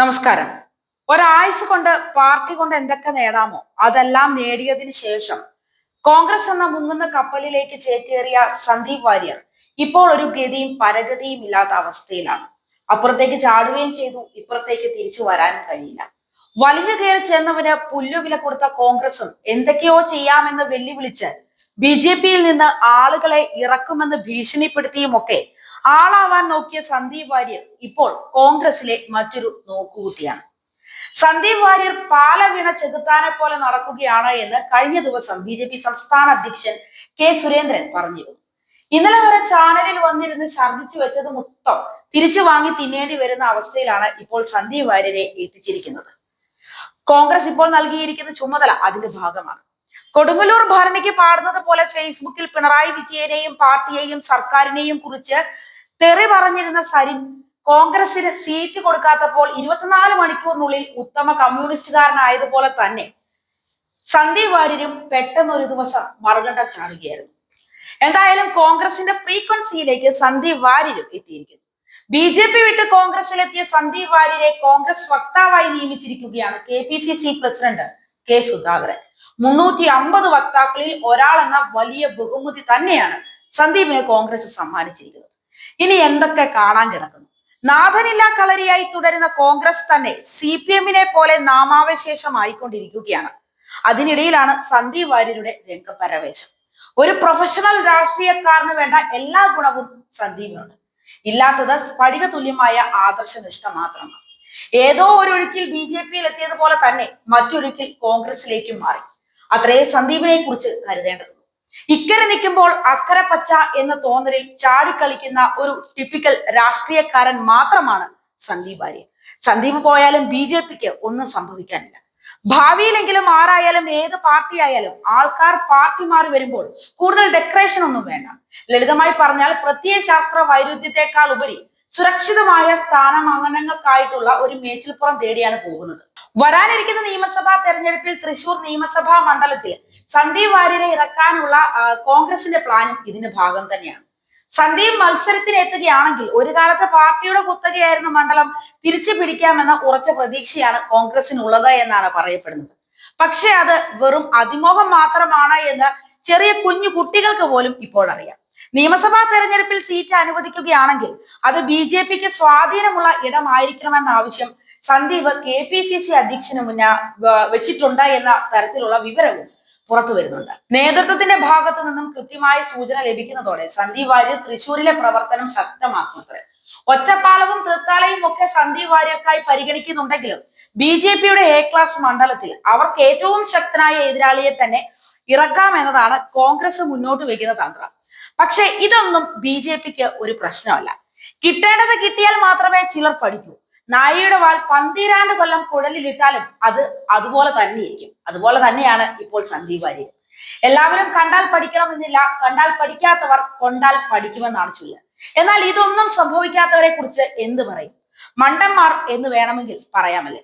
നമസ്കാരം. ഒരാഴ്ച കൊണ്ട് പാർട്ടി കൊണ്ട് എന്തൊക്കെ നേടാമോ അതെല്ലാം നേടിയതിനു ശേഷം കോൺഗ്രസ് എന്ന മുങ്ങുന്ന കപ്പലിലേക്ക് ചേക്കേറിയ സന്ദീപ് വാര്യർ ഇപ്പോൾ ഒരു ഗതിയും പരഗതിയും ഇല്ലാത്ത അവസ്ഥയിലാണ്. അപ്പുറത്തേക്ക് ചാടുകയും ചെയ്തു ഇപ്പുറത്തേക്ക് തിരിച്ചു വരാൻ കഴിയില്ല. വലിഞ്ഞു കയറി ചെന്നവന് പുല്ലുവില കൊടുത്ത കോൺഗ്രസും എന്തൊക്കെയോ ചെയ്യാമെന്ന് വെല്ലുവിളിച്ച് ബി ജെ പിയിൽ നിന്ന് ആളുകളെ ഇറക്കുമെന്ന് ഭീഷണിപ്പെടുത്തിയുമൊക്കെ ആളാവാൻ നോക്കിയ സന്ദീപ് വാര്യർ ഇപ്പോൾ കോൺഗ്രസിലെ മറ്റൊരു നോക്കുകുത്തിയാണ് സന്ദീപ് വാര്യർ പാല വീണ ചെകുത്താനെ പോലെ നടക്കുകയാണ് എന്ന് കഴിഞ്ഞ ദിവസം ബി ജെ പി സംസ്ഥാന അധ്യക്ഷൻ കെ സുരേന്ദ്രൻ പറഞ്ഞിരുന്നു ഇന്നലെ വരെ ചാനലിൽ വന്നിരുന്ന് ഛർദ്ദിച്ചു വെച്ചത് മൊത്തം തിരിച്ചു വാങ്ങി തിന്നേണ്ടി വരുന്ന അവസ്ഥയിലാണ് ഇപ്പോൾ സന്ദീപ് വാര്യരെ എത്തിച്ചിരിക്കുന്നത്. കോൺഗ്രസ് ഇപ്പോൾ നൽകിയിരിക്കുന്ന ചുമതല അതിന്റെ ഭാഗമാണ്. കൊടുങ്ങല്ലൂർ ഭരണിക്ക് പാടുന്നത് പോലെ ഫേസ്ബുക്കിൽ പിണറായി വിജയനെയും പാർട്ടിയെയും സർക്കാരിനെയും കുറിച്ച് തെറി പറഞ്ഞിരുന്ന സരിൻ കോൺഗ്രസിന് സീറ്റ് കൊടുക്കാത്തപ്പോൾ ഇരുപത്തിനാല് മണിക്കൂറിനുള്ളിൽ ഉത്തമ കമ്മ്യൂണിസ്റ്റുകാരനായതുപോലെ തന്നെ സന്ദീപ് വാര്യരും പെട്ടെന്ന് ഒരു ദിവസം മറുകണ്ട ചാടുകയായിരുന്നു. എന്തായാലും കോൺഗ്രസിന്റെ ഫ്രീക്വൻസിയിലേക്ക് സന്ദീപ് വാര്യരും എത്തിയിരിക്കുന്നു. ബി ജെ പി വിട്ട് കോൺഗ്രസിലെത്തിയ സന്ദീപ് വാര്യരെ കോൺഗ്രസ് വക്താവായി നിയമിച്ചിരിക്കുകയാണ് K P C C president K Sudhakaran. മുന്നൂറ്റി അമ്പത് വക്താക്കളിൽ എന്ന വലിയ ബഹുമതി തന്നെയാണ് സന്ദീപിനെ കോൺഗ്രസ് സമ്മാനിച്ചിരിക്കുന്നത്. ഇനി എന്തൊക്കെ കാണാൻ കിടക്കുന്നു? നാഥനില്ല കളരിയായി തുടരുന്ന കോൺഗ്രസ് തന്നെ സി പി എമ്മിനെ പോലെ നാമാവശേഷമായിക്കൊണ്ടിരിക്കുകയാണ് അതിനിടയിലാണ് സന്ദീപ് വാര്യരുടെ രംഗപരവേശം ഒരു പ്രൊഫഷണൽ രാഷ്ട്രീയക്കാരന് വേണ്ട എല്ലാ ഗുണവും സന്ദീപിനുണ്ട്. ഇല്ലാത്തത് സ്ഫടിക തുല്യമായ ആദർശനിഷ്ഠ മാത്രമാണ്. ഏതോ ഒരൊഴുക്കിൽ ബി ജെ പിയിൽ എത്തിയതുപോലെ തന്നെ മറ്റൊരുക്കിൽ കോൺഗ്രസിലേക്കും മാറി. അത്രേ സന്ദീപിനെ കുറിച്ച് കരുതേണ്ടതുള്ളൂ ഇക്കരെ നിൽക്കുമ്പോൾ അക്കരെ പച്ച എന്ന തോന്നലിൽ ചാടിക്കളിക്കുന്ന ഒരു ടിപ്പിക്കൽ രാഷ്ട്രീയക്കാരൻ മാത്രമാണ് സന്ദീപ് ആര്യ. സന്ദീപ് പോയാലും ബി ജെ പിക്ക് ഒന്നും സംഭവിക്കാനില്ല. ഭാവിയിലെങ്കിലും ആരായാലും ഏത് പാർട്ടി ആയാലും ആൾക്കാർ പാർട്ടി മാറി വരുമ്പോൾ കൂടുതൽ ഡെക്കറേഷൻ ഒന്നും വേണ്ട. ലളിതമായി പറഞ്ഞാൽ പ്രത്യയശാസ്ത്ര വൈരുദ്ധ്യത്തെക്കാൾ ഉപരി സുരക്ഷിതമായ സ്ഥാനമാനങ്ങൾക്കായിട്ടുള്ള ഒരു മേച്ചിൽപ്പുറം തേടിയാണ് പോകുന്നത്. വരാനിരിക്കുന്ന നിയമസഭാ തെരഞ്ഞെടുപ്പിൽ തൃശൂർ നിയമസഭാ മണ്ഡലത്തിൽ സന്ദീപ് വാര്യരെ ഇറക്കാനുള്ള കോൺഗ്രസിന്റെ പ്ലാനും ഇതിന്റെ ഭാഗം തന്നെയാണ്. സന്ദീപ് മത്സരത്തിന് എത്തുകയാണെങ്കിൽ ഒരു കാലത്ത് പാർട്ടിയുടെ കുത്തകയായിരുന്ന മണ്ഡലം തിരിച്ചു പിടിക്കാമെന്ന ഉറച്ച പ്രതീക്ഷയാണ് കോൺഗ്രസിനുള്ളത് എന്നാണ് പറയപ്പെടുന്നത്. പക്ഷെ അത് വെറും അതിമോഹം മാത്രമാണ് എന്ന് ചെറിയ കുഞ്ഞു കുട്ടികൾക്ക് പോലും ഇപ്പോൾ അറിയാം നിയമസഭാ തെരഞ്ഞെടുപ്പിൽ സീറ്റ് അനുവദിക്കുകയാണെങ്കിൽ അത് ബി ജെ പിക്ക് സ്വാധീനമുള്ള ഇടമായിരിക്കണമെന്ന ആവശ്യം Sandeep K P C C അധ്യക്ഷന് മുന്നേ വെച്ചിട്ടുണ്ട് എന്ന തരത്തിലുള്ള വിവരവും പുറത്തു വരുന്നുണ്ട്. നേതൃത്വത്തിന്റെ ഭാഗത്തു നിന്നും കൃത്യമായ സൂചന ലഭിക്കുന്നതോടെ സന്ദീപ് വാര്യർ തൃശൂരിലെ പ്രവർത്തനം ശക്തമാക്കുന്നത്രേ. ഒറ്റപ്പാലവും തീർത്താലയും ഒക്കെ സന്ദീപ് വാര്യർക്കായി പരിഗണിക്കുന്നുണ്ടെങ്കിലും ബി ജെ പിയുടെ എ ക്ലാസ് മണ്ഡലത്തിൽ അവർക്ക് ഏറ്റവും ശക്തനായ എതിരാളിയെ തന്നെ ഇറക്കാം എന്നതാണ് കോൺഗ്രസ് മുന്നോട്ട് വയ്ക്കുന്ന തന്ത്രം. പക്ഷെ ഇതൊന്നും ബി ജെ പിക്ക് ഒരു പ്രശ്നമല്ല. കിട്ടേണ്ടത് കിട്ടിയാൽ മാത്രമേ ചിലർ പഠിക്കൂ. നായയുടെ വാൾ പന്തിരാണ്ട് കൊല്ലം കുഴലിലിട്ടാലും അത് അതുപോലെ തന്നെയിരിക്കും. അതുപോലെ തന്നെയാണ് ഇപ്പോൾ സന്ദീപ് വാര്യർ. എല്ലാവരും കണ്ടാൽ പഠിക്കണമെന്നില്ല. കണ്ടാൽ പഠിക്കാത്തവർ കൊണ്ടാൽ പഠിക്കുമെന്നാണ് ചൊല്ല. എന്നാൽ ഇതൊന്നും സംഭവിക്കാത്തവരെ കുറിച്ച് എന്ത് പറയും? മണ്ടന്മാർ എന്ന് വേണമെങ്കിൽ പറയാമല്ലേ?